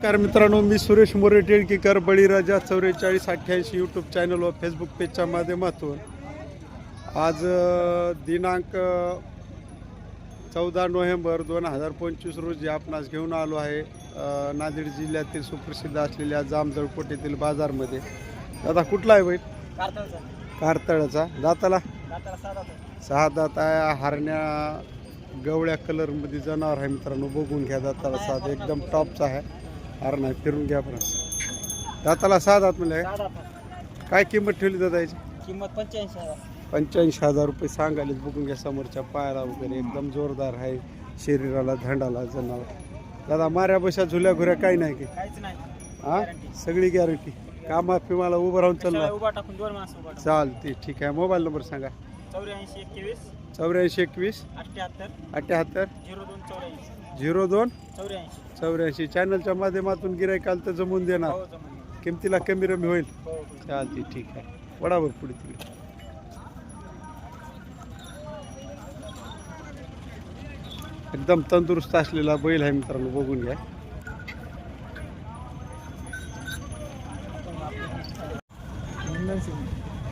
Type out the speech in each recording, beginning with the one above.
नमस्कार मित्रांनो मी सुरेश मोरे टिळकीकर बळीराजा चौवेचाळीस अठ्ठ्याऐंशी यूट्यूब चॅनल व फेसबुक पेजच्या माध्यमातून. आज दिनांक चौदा नोव्हेंबर दोन हजार पंचवीस रोजी आपणास घेऊन आलो आहे नांदेड जिल्ह्यातील सुप्रसिद्ध असलेल्या जामजळकोट येथील बाजारमध्ये. दादा कुठला आहे बैल? कारतळाचा. दाताला? सहा दात आहे. हरण्या गवळ्या कलरमध्ये जनावर आहे मित्रांनो. बघून घ्या दाताला सात एकदम टॉपचा आहे. हरण आहे फिरून घ्या पण दाताला सहा दात म्हणजे काय किंमत ठेवली दादा याची किंमत पंच्याऐंशी हजार. पंच्याऐंशी हजार रुपये सांगायला बघून घ्या समोरच्या पायाला वगैरे. एकदम जोरदार आहे. शरीराला धंडाला जनावर. दादा माऱ्या बशा झुल्या घुऱ्या काही नाही की? काहीच नाही. हा? सगळी गॅरंटी कामा फिमाला उभं राहून चालणार सगळं उभा टाकून दोन माणसं उभा टाकून. चालते ठीक आहे. मोबाईल नंबर सांगा. चौऱ्याऐंशी एकवीस चौऱ्याऐंशी एकवीस अठ्ठ्याहत्तर अठ्ठ्याहत्तर झिरो दोन चौऱ्याऐंशी. झिरो दोन? चौऱ्याऐंशी. चौऱ्याऐंशी. चॅनलच्या माध्यमातून गिरायकाल तर जमून देणार. हो जमून किमतीला कमी रमी होईल? हो हो. चालते ठीक आहे. वडावर पुढे तिकडे. एकदम तंदुरुस्त असलेला बैल आहे मित्रांनो बघून घ्या.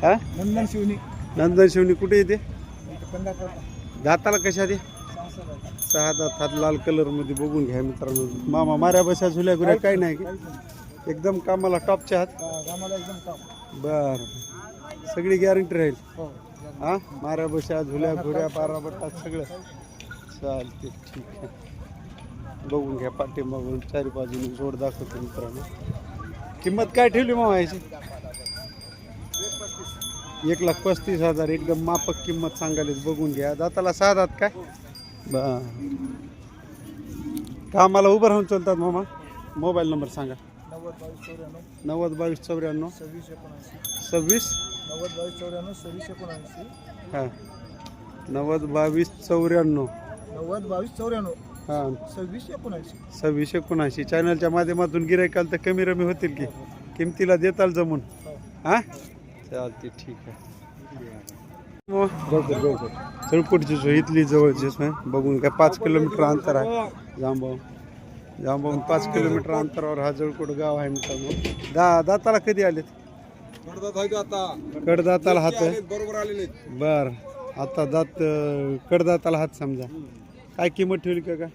हा? नंदन शिवणी नंदन शिवणी कुठे येते दाताला कशा दे सहा दात हात लाल कलरमध्ये बघून घ्या मित्रांनो. मामा माऱ्या बशा झुल्या गुऱ्या काही नाही की? एकदम कामाला टॉपच्या हात. आम्हाला एकदम काम बर. सगळी गॅरंटी राहील. हो. हा? माऱ्या बशा झुल्या घुऱ्या बारा बट्टा सगळं. चालते ठीक आहे. बघून घ्या पाठीमागून. चारी बाजूने जोड दाखवतो मित्रांनो. किंमत काय ठेवली मग याची? एक लाख पस्तीस हजार. एकदम मापक किंमत सांगायला बघून घ्या. दाताला सहा दात काय? बर. कामाला उभं राहून चालतात मामा? मोबाईल नंबर सांगा. नव्वद बावीस चौऱ्याण्णव. नव्वद बावीस चौऱ्याण्णव सव्वीस. एकोणऐंशी सव्वीस नव्वद बावीस चौऱ्याण्णव सव्वीस एकोणऐंशी हां. नव्वद बावीस चौऱ्याण्णव. नव्वद बावीस चौऱ्याण्णव हां. सव्वीस एकोणऐंशी. सव्वीस एकोणऐंशी चॅनलच्या माध्यमातून गिरायकाल तर कमी रमी होतील की. किमतीला देताल जमून. हां? चालते ठीक आहे. चळकोटची जो इथली जवळचीच आहे बघून काय पाच किलोमीटर अंतर आहे. जांबाव जांबावून पाच किलोमीटर अंतरावर हा जळकोट गाव आहे मित्रांनो. दा दाताला कधी आलेत? कडदाताला हात बरोबर आलेले बर. आता दात कडदाताला हात समजा. काय किंमत ठेवली का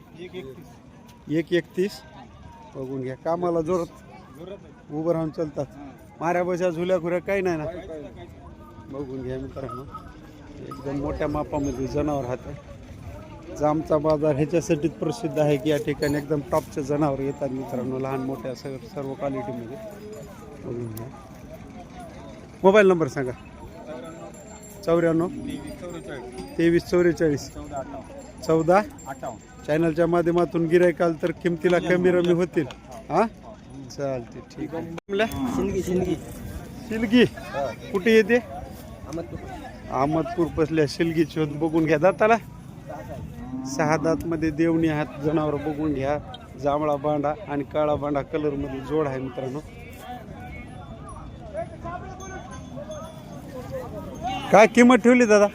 एक एकतीस. बघून घ्या कामाला जोरात उभं राहून चालतात. माऱ्या बशा झुल्या खुऱ्या काही नाही ना. बघून घ्या मित्रांनो. एकदम मोठ्या मापामध्ये जनावर हात जामचा बाजार ह्याच्यासाठीच प्रसिद्ध आहे की या ठिकाणी एकदम टॉपचे जनावर येतात मित्रांनो लहान मोठ्या सर्व सर्व क्वालिटीमध्ये बघून घ्या. मोबाईल नंबर सांगा. चौऱ्याण्णव तेवीस चौवेचाळीस. चौदा? चॅनलच्या माध्यमातून गिरायकाल तर किमतीला कमी रमी होतील. हा? चालते ठीक आहे. शिंदगी शिलगी कुठे येते? अहमदपूर पसल्या शिलगी शोध बघून घ्या दाताला. सहा दात मध्ये देवणी हात जनावर बघून घ्या. जांभळा बांडा आणि काळा बांडा कलरमध्ये जोड आहे मित्रांनो. काय किंमत ठेवली दादा?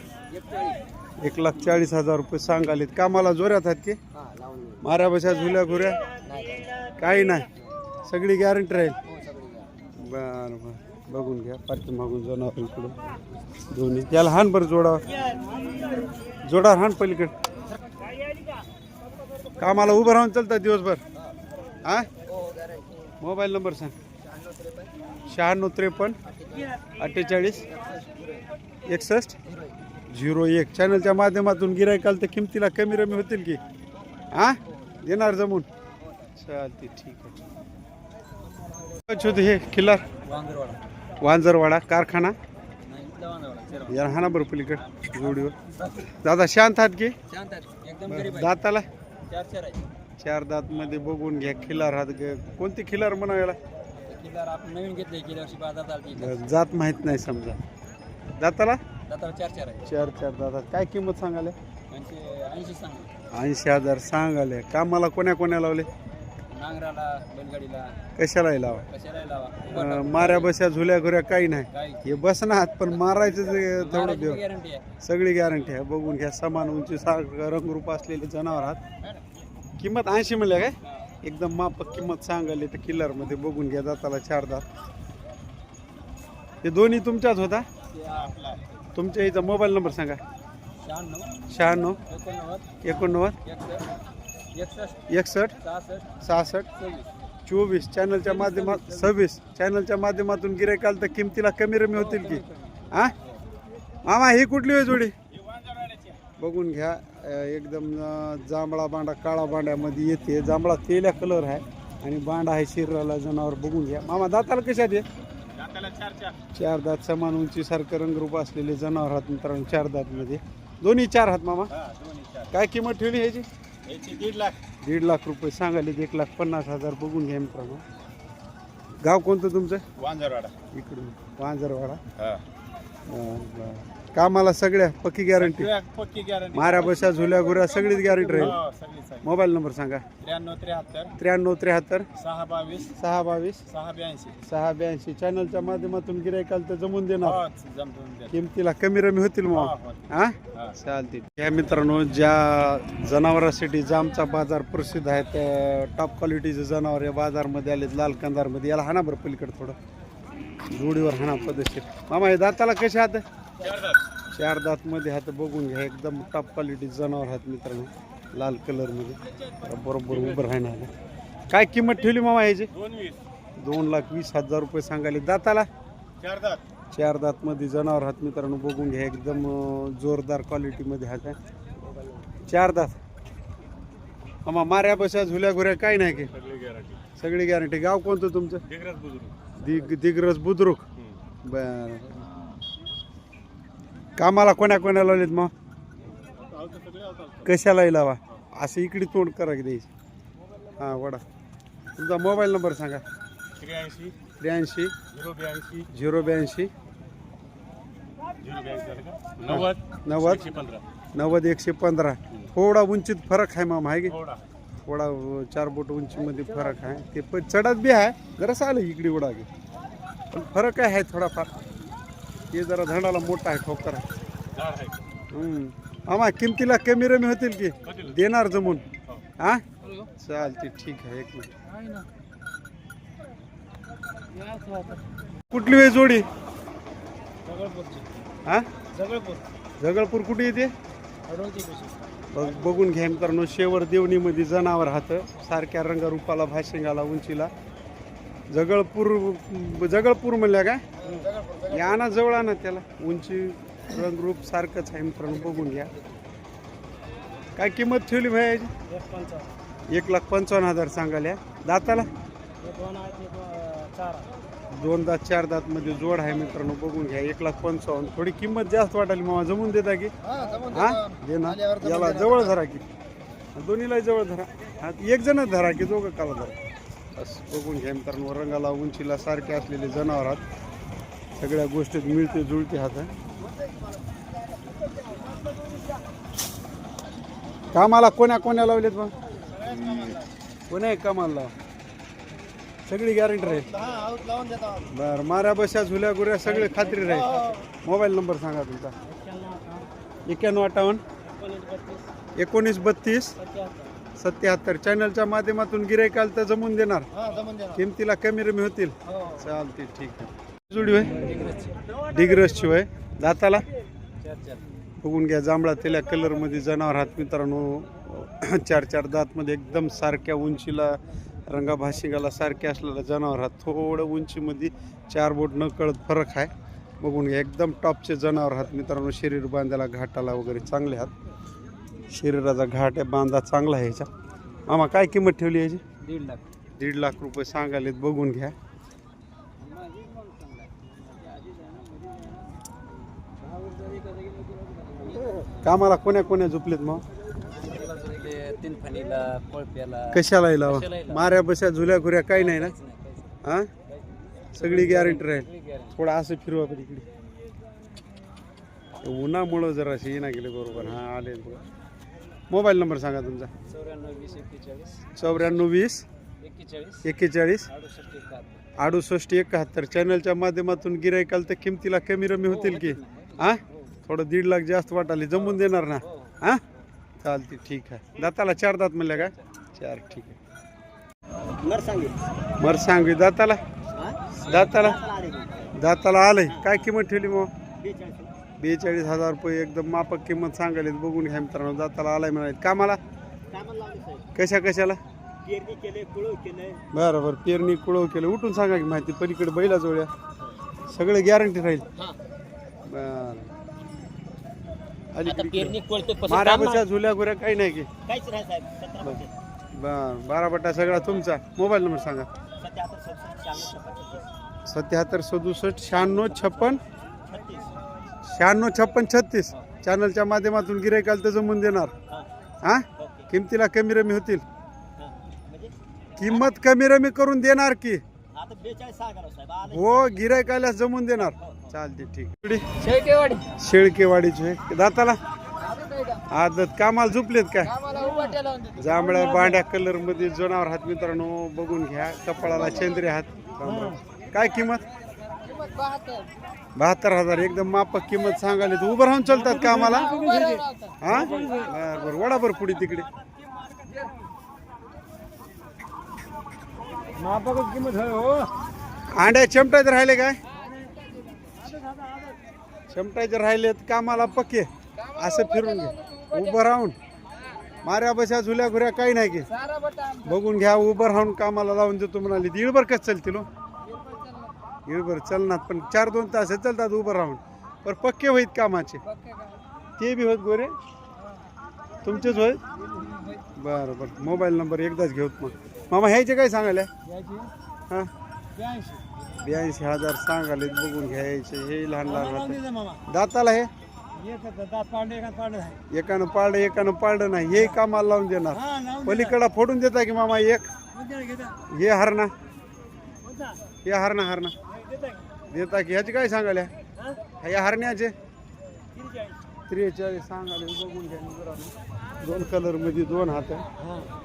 एक लाख चाळीस हजार रुपये सांगालेत. कामाला जोऱ्यात आहेत की? माऱ्या बशा झुल्या घुऱ्या. काही नाही. सगळी गॅरंटी राहील. बरं बरं. बघून घ्या पाठीमागून जनावर इकडून दोन्ही त्याला हान बरं जोडा. जोडा हान पलीकडे. कामाला उभं राहून चलता दिवसभर. हा? मोबाईल नंबर सांग. शहाण्णव त्रेपन्न अठ्ठेचाळीस एकसष्ट झिरो एक. चॅनलच्या माध्यमातून गिरायकाल तर किमतीला कमी रमी होतील की? हा? येणार जमून? चालते ठीक आहे. हे? खिल्लार? वांगरवाडा. वांजरवाडा कारखाना? वांगरवाडा याला हाना बरं पलीकडे जोडीवर. दादा शांत आहात की? दाताला? चार चार आहे चार दात मध्ये बघून घ्या खिलार हात ग- कोणती खिलार म्हणा याला किल्लार आपण नवीन घेतले गेल्या वर्षी बाजार चालते जात माहीत नाही समजा. दाताला? दाताला चार चार आहे चार चार दातात. काय किंमत सांगाले ऐंशी ऐंशी सांग. ऐंशी हजार सांगाले कामाला कोण्या कोण्या लावले? नांगराला बैलगाडीला. कशालाही लावा. कशाला लावा. अं, माऱ्या बशा झुल्या घुऱ्या काही नाही. हे बसणार पण मारायचं जे थोडं देव गॅरंटी आहे. सगळी गॅरंटी आहे. बघून घ्या समान उंची सारखं रंगरूप असलेले जनावर आहात. किंमत ऐंशी म्हणल्या काय? एकदम मापक किंमत सांगाली तर किल्लरमध्ये बघून घ्या दाताला चार दात हे दोन्ही तुमच्याच होता? ते आपला तुमच्या इथं मोबाईल नंबर सांगा. शहाण्णव. शहाण्णव. एकोणनव्वद. एकोणनव्वद. एकसष्ट. एकसष्ट सहासष्ट चोवीस. चॅनलच्या माध्यमात सव्वीस. चॅनलच्या माध्यमातून गिरायकाल तर किमतीला कमी रमी होतील की? हा मामा ही कुठली होय जोडी? बघून घ्या. एकदम जांभळा बांडा काळा बांड्यामध्ये येते. जांभळा तेल्या कलर आहे आणि बांडा आहे शरीराला जनावर. बघून घ्या. मामा दाताला कशात आहे चार दात समान उंचीसारखं रंगरूप असलेले जनावर आहात मित्रांनो चार दातमध्ये दोन्ही चार हात मामा? हा काय किंमत ठेवली ह्याची? याची दीड लाख. दीड लाख रुपये सांगाले एक लाख पन्नास हजार बघून घ्या मित्रांनो. गाव कोणतं तुमचं? वांजरवाडा. इकडून. वांजरवाडा. हा. बरं. कामाला सगळ्या पक्की गॅरंटी पक्की गॅरंटी माऱ्या बशा झुल्या घुऱ्या सगळीच गॅरंटी राहील. हो मोबाईल नंबर सांगा. त्र्याण्णव त्र्याहत्तर. त्र्याण्णव त्र्याहत्तर. सहा बावीस. सहा बावीस. सहा ब्याऐंशी. सहा ब्याऐंशी. चॅनलच्या माध्यमातून गिरायकाल तर जमून देणार. हो जमून द्या किमतीला कमी रमी होतील मग. हो, हो. चालतील या मित्रांनो ज्या जनावरांसाठी जामचा बाजार प्रसिद्ध आहे त्या टॉप क्वालिटीचे जनावर या बाजारमध्ये आलेत लाल कंदारमध्ये. याला हाना बरं पलीकडे थोडं. जोडीवर हाना पद्धतशीर मामा हे दाताला कसे हात चार दात. दातमध्ये हात बघून घ्या एकदम टॉप क्वालिटी जनावर आहेत मित्रांनो लाल कलरमध्ये जरा बरोबर उभं राहणार काय किंमत ठेवली मामा याची दोन लाख वीस हजार रुपये सांगाले दाताला? चार दात. चार दातमध्ये जनावर हात मित्रांनो बघून घ्या एकदम जोरदार क्वालिटीमध्ये हात आहे. चार दात. आम्हा माऱ्या बशा झुल्या घुऱ्या काय नाही की? सगळी गॅरंटी सगळी गॅरंटी गाव कोणतं तुमचं? दिग्रज बुजुर्ग दिग दिग्रज बुद्रुक. बर. कामाला कोण्या कोण्या लावलेत मग? कशालाही लावा? असं इकडे तोंड करा की द्यायची. हां वडा. तुमचा मोबाईल नंबर सांगा. त्र्याऐंशी. त्र्याऐंशी. झिरो ब्याऐंशी. झिरो ब्याऐंशी? नव्वद. नव्वद. नव्वद एकशे पंधरा. थोडा उंचीत फरक आहे मामा आहे की? थोडा. चार बोट उंचीमध्ये फरक आहे. ते पण चढत बी आहे. जरास आलं इकडे उडा की पण फरक आहे थोडाफार. ते जरा धडाला मोठा आहे ठोकर आहे. हम्म. मामा किमतीला कमी रमी होतील की. देणार जमून. हो. हा? चालते ठीक आहे एक मिनिट. कुठली वेळ जोडी? हा? जगळपूर. जगळपूर कुठे येते बघून घ्या मित्रांनो शेवर देवणीमध्ये जनावर हात सारख्या रंगरूपाला भाशिंगाला उंचीला. जगळपूर जगळपूर म्हणल्या काय या ना जवळ ना त्याला. उंची रंगरूप सारखंच आहे मित्रांनो बघून घ्या. काय किंमत ठेवली भाई एक लाख पंचावन्न हजार सांगाल्या दाताला? एक दोन दात चार दात मध्ये जोड आहे मित्रांनो बघून घ्या. एक लाख पंचावन्न. थोडी किंमत जास्त वाटाली मामा जमून देता की? हा दे ना. याला जवळ धरा की. दोन्हीला जवळ धरा. हा एक जणच धरा की दोघं काला धरा. बस बघून घ्या मित्रांनो रंगाला उंचीला सारखे असलेले जनावर आहात. सगळ्या गोष्टीत मिळते जुळते हात कामाला कोण्या कोण्या लावलेत मग कोण्या कामाला लाव? सगळी गॅरंटी राहील. बर माऱ्या बशा झुल्या गुऱ्या सगळे खात्री राहील. मोबाईल नंबर सांगा तुमचा. एक्क्याण्णव अठ्ठावन्न एकोणीस बत्तीस सत्याहत्तर. चॅनलच्या माध्यमातून गिरायकाल तर जमून देणार. किमतीला कमी रमी होतील. हो. चालते ठीक आहे. जुडी होय? डिग्रसची होय. दाताला? बघून घ्या जांभळा तेल्या कलरमध्ये जनावर हात मित्रांनो. चार चार दातमध्ये एकदम सारख्या उंचीला रंगाभाशिंगाला सारखे असलेला जनावर हात. थोडं उंचीमध्ये चार बोट न कळत फरक आहे. बघून घ्या एकदम टॉपचे जनावर हात मित्रांनो. शरीर बांधायला घाटाला वगैरे चांगले हात. शरीराचा घाट आहे बांधा चांगला आहे ह्याचा मामा काय किंमत ठेवली याची? दीड लाख. दीड लाख रुपये सांगालेत बघून घ्या. कामाला कोण्या कोण्या झोपलेत मग? तीन फणीला कोळप्याला कशाला लावा. माऱ्या बस्या झुल्या घुऱ्या काही नाही ना? हा. सगळी गॅरंटी राहील. थोडं असं फिरवा पण इकडे. उन्हामुळं जराशी येणार गेले बरोबर. हा आले मोबाईल नंबर सांगा तुमचा. चौऱ्याण्णव वीस एक्केचाळीस. चौऱ्याण्णव वीस एक्केचाळीस. एक्केचाळीस. अडुसष्ट एकाहत्तर. अडुसष्ट एकाहत्तर. चॅनलच्या माध्यमातून गिरायकाल तर किमतीला कमी रमी होतील की? हा? थोडं दीड लाख जास्त वाटाले जमून देणार ना? हा चालते ठीक आहे. दाताला चार दात म्हणल्या का? चार ठीक आहे. नर सांगे. मर सांगवी दाताला? दाताला? दाताला आलंय. काय किंमत ठेवली मग? बेचाळीस. हजार रुपये. एकदम मापक किंमत सांगायला बघून घ्या मित्रांनो दाताला आलाय म्हणाले कामाला? कशा कशाला? बरं बरं पेरणी कुळव केलं. उठून सांगा की माहिती. पलीकडे बैला जोड्या सगळं गॅरंटी राहील. बरं. आता अलीकडे पेरणी कोळते मारा बशा झुल्या गुऱ्या काही नाही की. काहीच नाही साहेब सतरा बर. बारा बट्टा सगळा तुमचा. मोबाईल नंबर सांगा. सत्याहत्तर सदुसष्ट शहाण्णव छत्तीस. सत्याहत्तर सदुसष्ट शहाण्णव छप्पन? छत्तीस. शहाण्णव छप्पन छत्तीस. चॅनलच्या माध्यमातून गिरायकाला तर जमून देणार. हां. हा? ओके. किमतीला कमी रमी होतील. हां. म्हणजे? किंमत कमी रमी करून देणार की? आता बेचाळीस सांगा ना साहेब आले. हो गिरायकाला जमून देणार. चालते ठीक शेळकेवाडी. शेळकेवाडीचे. दाताला? आदत कामाला झुपलेत काय? जांभळ्या बांड्या कलरमध्ये जनावर हात मित्रांनो बघून घ्या. कपाळाला चंद्रे हात. काय किंमत? बहात्तर. हजार. एकदम मापक किंमत सांगायला तर उभं राहून चालतात का आम्हाला हा? बर बर. वडा बर पुढे तिकडे. अंड्या चमटायचे राहिले काय? चमटायचे राहिले कामाला पक्के. असं फिरून घे. उभं राहून. माऱ्या बशा झुल्या घुऱ्या काही नाही की. बघून घ्या उभं राहून कामाला लावून देतो म्हणाली. दीडभर कसं चालतील हो? दीडभर चलणार पण चार दोन तास चालतात उभं राहून. पण पक्के होईत कामाचे. ते बी होत गोरे. तुमचेच होय बरं बरं. मोबाईल नंबर एकदाच घेऊत मग. मामा ह्याचे काय सांगायला? हां? ब्याऐंशी. हजार सांगाले बघून घ्यायचे हे लहान लहान दाताला हे? एकानं पाळलं एकानं पाळलं नाही. हे कामाला लावून देणार. पलीकडा फोडून देता की मामा एक? हे हरणा. हे हरणा हरणा. देता की. ह्याचे काय सांगाल्या ह्या हरण्याचे? त्रेचाळीस. सांगाले बघून घ्या. दोन कलरमध्ये दोन हात आहे.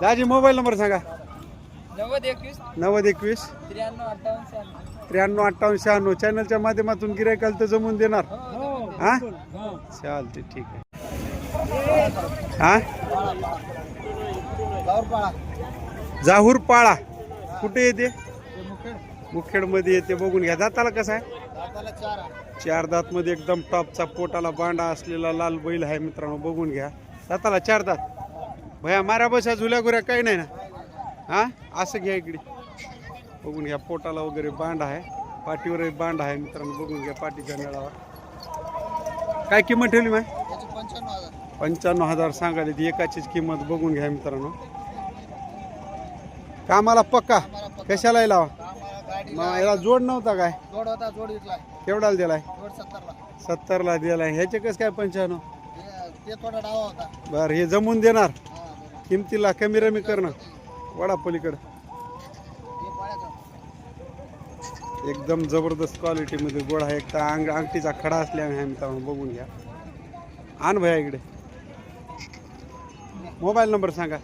दाजी मोबाईल नंबर सांगा. नव्वद एकवीस नव्वद एकवीस. त्र्याण्णव अठ्ठावन्न शहाण्णव. त्र्याण्णव अठ्ठावन्न शहाण्णव. चॅनलच्या माध्यमातून गिरायकाला तर जमून देणार. हा चालते ठीक आहे. हा? जाहूर पाळा. कुठे येते? मुखेडमध्ये येते. बघून घ्या. दाताला कसं आहे? चार दात मध्ये एकदम टॉपचा पोटाला बांडा असलेला लाल बैल आहे मित्रांनो. बघून घ्या. दाताला चार दात. भया मारा बशा झुल्या गुऱ्या काही नाही ना. हा? असं घ्या इकडे. बघून घ्या पोटाला वगैरे बांड आहे. पाठीवर बांड आहे मित्रांनो बघून घ्या पाठीच्या मेळावा. काय किंमत ठेवली माय? पंच्याण्णव हजार सांगायला ती एकाचीच किंमत बघून घ्या मित्रांनो. कामाला पक्का. कशाला लावा? मग याला जोड नव्हता काय? जोड होता जोड विकला केवढाला दिलाय? सत्तरला. सत्तरला दिलाय. ह्याचे कसं काय पंच्याण्णव? ते थोडा डावा होता. बरं हे जमून देणार. किमतीला कमी रमी करणं वडा पलीकडं. एकदम जबरदस्त क्वालिटीमध्ये गोड आहे. एक तर अंग अंगठीचा खडा असल्याने मित्रांनो बघून घ्या. आण भया इकडे. मोबाईल नंबर सांगा.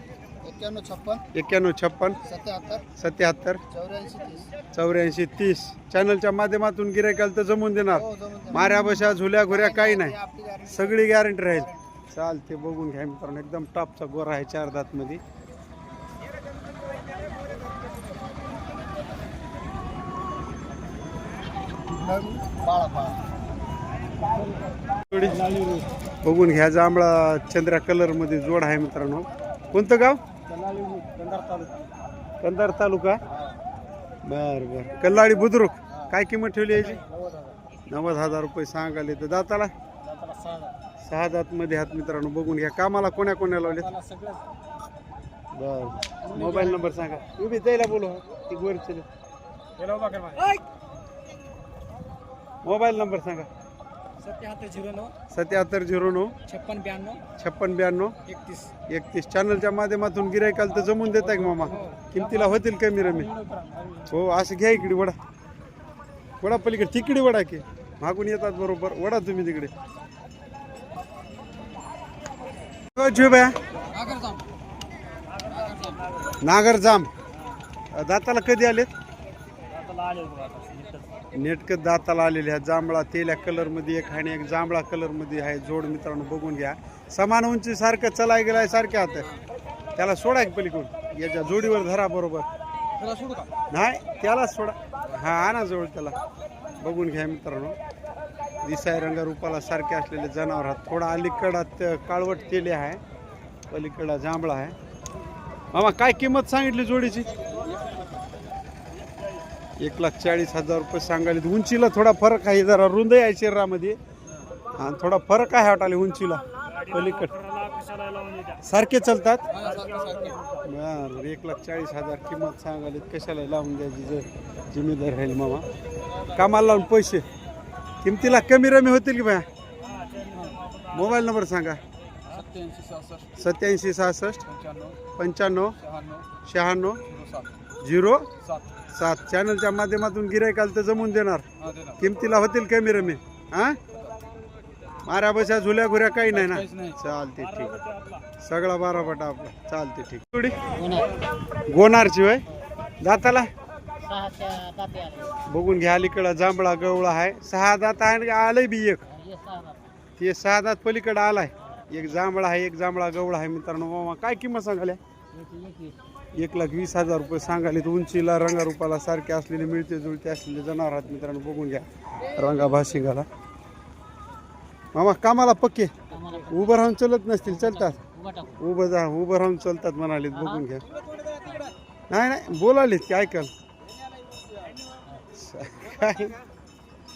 एक्क्याण्णव छप्पन. एक्क्याण्णव छप्पन. सत्याहत्तर. सत्याहत्तर. चौऱ्याऐंशी तीस. चॅनलच्या माध्यमातून गिरायकाला तर जमून देणार. हो जमून माऱ्या बशा झुल्या घुऱ्या काही नाही. सगळी गॅरंटी राहील. चालते बघून घ्या मित्रांनो एकदम टॉपचा गोरा आहे चार दातमध्ये. बघून घ्या जांभळा चंद्रा कलरमध्ये जोड आहे मित्रांनो. कोणतं गाव? कंधार तालुका. बर बर. कल्लाडी बुद्रुक. काय किंमत ठेवली याची? नव्वद हजार रुपये सांगाले तर दाताला? सहा दात मध्ये हात मित्रांनो बघून घ्या. कामाला कोण्या कोण्या लावले बर. मोबाईल नंबर सांगा. उभी जायला बोलो ती गोर मोबाईल नंबर सांगा. सत्याहत्तर झिरो नऊ सत्याहत्तर झिरो नऊ छप्पन ब्याण्णव छप्पन ब्याण्णव एकतीस. एकतीस. चॅनलच्या माध्यमातून गिरायकाला तर जमून देताय का मामा? किमतीला होतील कमी रमी? हो असं घ्या इकडे वडा. वडा पलीकडे तिकडे वडा की. मागून येतात बरोबर. वडा तुम्ही तिकडे. बया? नागर जाम दाताला कधी आलेत? नेटक दाताला आलेले आहेत. जांभळा तेल्या कलरमध्ये एक आणि एक जांभळा कलरमध्ये आहे. जोड मित्रांनो बघून घ्या. समान उंची सारखं चलाय गेलाय सारखे हात त्याला सोडा की पलीकडून. याच्या जोडीवर धरा बरोबर. नाही त्यालाच सोडा. हा आणा जवळ त्याला. बघून घ्या मित्रांनो. दिसाय रंगारूपाला सारखे असलेले जनावर आहेत. थोडा अलीकडात काळवट केले आहे. पलीकडा जांभळा आहे. मामा काय किंमत सांगितली जोडीची? एक लाख चाळीस हजार रुपये सांगायला. उंचीला थोडा फरक आहे जरा रुंद आहे शरीरामध्ये. आणि थोडा फरक आहे वाटाले उंचीला. पलीकड. सारखे चालतात? बरं एक लाख चाळीस हजार किंमत सांगाली कशाला लावून द्यायची जर जिम्मेदार राहील मामा? कामाला लावून पैसे. किमतीला कमी रमी होतील की बाया? मोबाईल नंबर सांगा. सत्याऐंशी सहासष्ट पंच्याण्णव शहाण्णव झिरो सात. चॅनलच्या माध्यमातून गिरायकाल तर जमून देणार. हा किमतीला होतील कमी रमी? हा? माऱ्या बशा झुल्या घुऱ्या काही नाही ना? चालते ठीक सगळा बारापटा आपला. चालते ठीक थोडी गोनारची बघून घ्या अलीकडं जांभळा गवळा आहे. सहा दात आहे आणि आलंय बी एक. ते सहा दात पलीकडं आलाय. एक जांभळा आहे एक जांभळा गवळा आहे मित्रांनो. मामा काय किंमत सांगाल्या एक लाख वीस हजार. रुपये सांगाले उंचीला रंगारूपाला सारखे असलेले मिळते जुळते असलेले जनावर आहेत मित्रांनो. बघून घ्या. रंगा भाशिंगाला. मामा कामाला पक्के? उभं राहून चलत नसतील चलतात. उभं जा उभं राहून चलतात म्हणाले बघून घ्या. नाही नाही बोलालेत की ऐकाल. काय?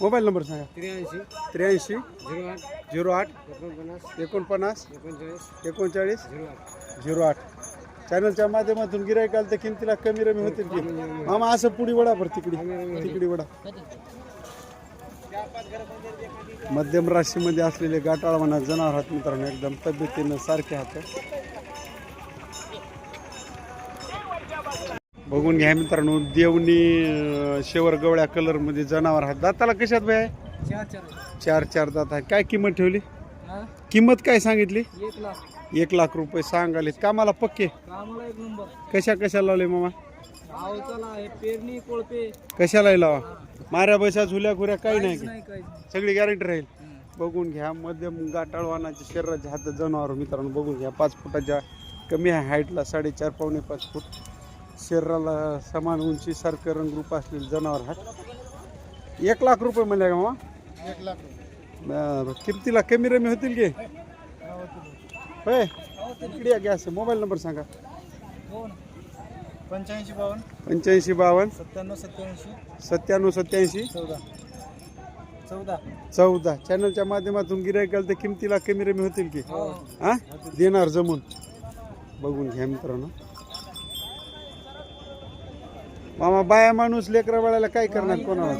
मोबाईल नंबर सांगा. त्र्याऐंशी. त्र्याऐंशी. झिरो आठ. झिरो आठ. एकोणपन्नास. एकोणपन्नास. एकोणचाळीस. एकोणचाळीस. झिरो आठ. झिरो आठ. चॅनलच्या माध्यमातून गिरायकाल तर किमतीला कमी रमी होतील की? मामा असं पुडी वडा भर तिकडी. तिकडी वडा. मध्यम राशीमध्ये असलेले गाठाळ म्हणा जनावर हात मित्रांनो एकदम तब्येतीनं सारखे हात बघून घ्या मित्रांनो देवणी शेवर गवळ्या कलरमध्ये जनावर हात दाताला कशात बाय चार चार. चार चार दात आहे काय किंमत ठेवली? किंमत काय सांगितली? एक लाख. रुपये सांगाले कामाला पक्के? कामाला एक नंबर कशा कशाला लावले मामा? आवताला आहे पेरणी कोळपे. कशाला लावा? माऱ्या बशा झुल्या खुऱ्या काही नाही सगळी गॅरंटी राहील. बघून घ्या मध्यम गाठाळवानाच्या शरीराच्या हातात जनावर मित्रांनो बघून घ्या. पाच फुटाच्या कमी आहे हाईटला साडेचार पावणे पाच फूट शरीराला समान उंची सारखं रंगरूप असलेले जनावर आहेत एक लाख रुपये म्हणले का मामा? एक लाख बरं. किमतीला कमी रमी होतील की? होय. इकडे या गॅस मोबाईल नंबर सांगा. पंच्याऐंशी बावन्न. पंच्याऐंशी बावन्न. सत्त्याण्णव सत्त्याऐंशी. सत्त्याण्णव सत्याऐंशी चौदा. चौदा. चौदा. चॅनलच्या माध्यमातून गिरायकाल तर किमतीला कमी रमी होतील की? हो. हा? देणार जमून. बघून घ्या मित्रांनो. मामा बाया माणूस लेकरा बाळाला काय करणार कोणाला?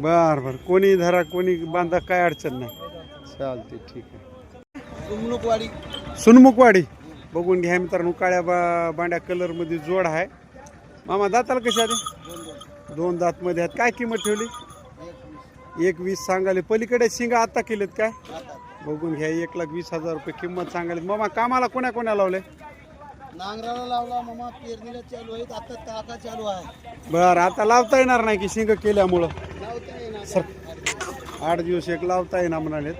बर बर. कोणी धरा कोणी बांधा काय अडचण नाही. चालते ठीक आहे. गुमनुकवाडी सुनमुखवाडी. बघून घ्या मित्रांनो काळ्या बा बांड्या कलरमध्ये जोड आहे. मामा दाताला कशा आले दोन दात मध्ये आहेत. काय किंमत ठेवली? एक वीस सांगाले पलीकडे शिंगा आता केलेत काय? बघून घ्या एक लाख वीस हजार रुपये किंमत सांगाले मामा कामाला कोण्या कोण्या लावले? नांगराला लावला मामा पेरणीला चालू आहे. आता टाका चालू आहे. बर आता लावता येणार नाही की शिंग केल्यामुळं? लावता सर आठ दिवस. एक लावता येणार म्हणाले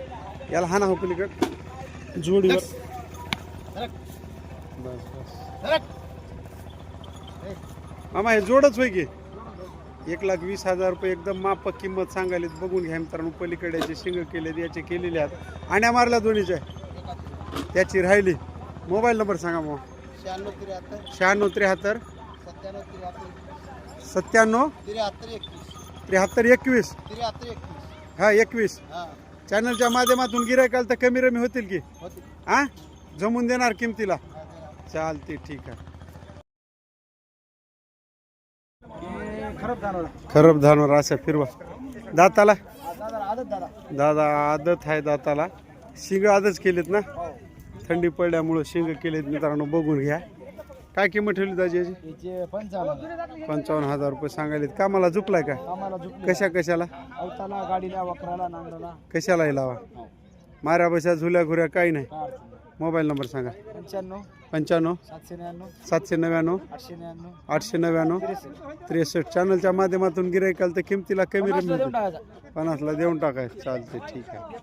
याला हाना हो पलीकड. जोडीवर. बस बस. मामा हे जोडच होय की? एक लाख वीस हजार रुपये एकदम मापक किंमत सांगायला बघून घ्या मित्रांनो पलीकड्याचे शिंग केले याचे केलेले आहेत. आणि मारल्या दोन्हीच्या. त्याची राहिली. मोबाईल नंबर सांगा मग शहाण्णव त्र्याहत्तर. सत्त्याण्णव त्र्याहत्तर. एकवीस. हा एकवीस. चॅनलच्या माध्यमातून गिरायकाल तर कमी रमी होतील की? हा? जमून देणार किमतीला. चालते ठीक आहे. खराब धानवर अशा फिरवा. दाताला? दादा आदत दादा. दादा आदत आहे दाताला. शिंग आदच केलेत ना? हो. थंडी पडल्यामुळं शिंग केलेत मित्रांनो बघून घ्या. काय किंमत ठेवली दाजी याची? याचे पंचावन्न पंचावन्न हजार रुपये सांगायलेत. कामाला झुकलाय का? आम्हाला झुकले कशा कशाला? अवताला गाडीला वखराला नांगराला. कशालाही लावा? माऱ्या बशा झुल्या घुऱ्या काही नाही. काय अडचण नाही. मोबाईल नंबर सांगा. पंच्याण्णव. पंच्याण्णव. सातशे नव्याण्णव. सातशे नव्याण्णव. आठशे नव्याण्णव. आठशे नव्याण्णव. त्रेसष्ट. त्रेसष्ट चॅनलच्या माध्यमातून गिरायकाल तर किमतीला कमी पन्नासला रमी देऊन टाकायचा. पन्नासला देऊन टाकाय चालते ठीक आहे.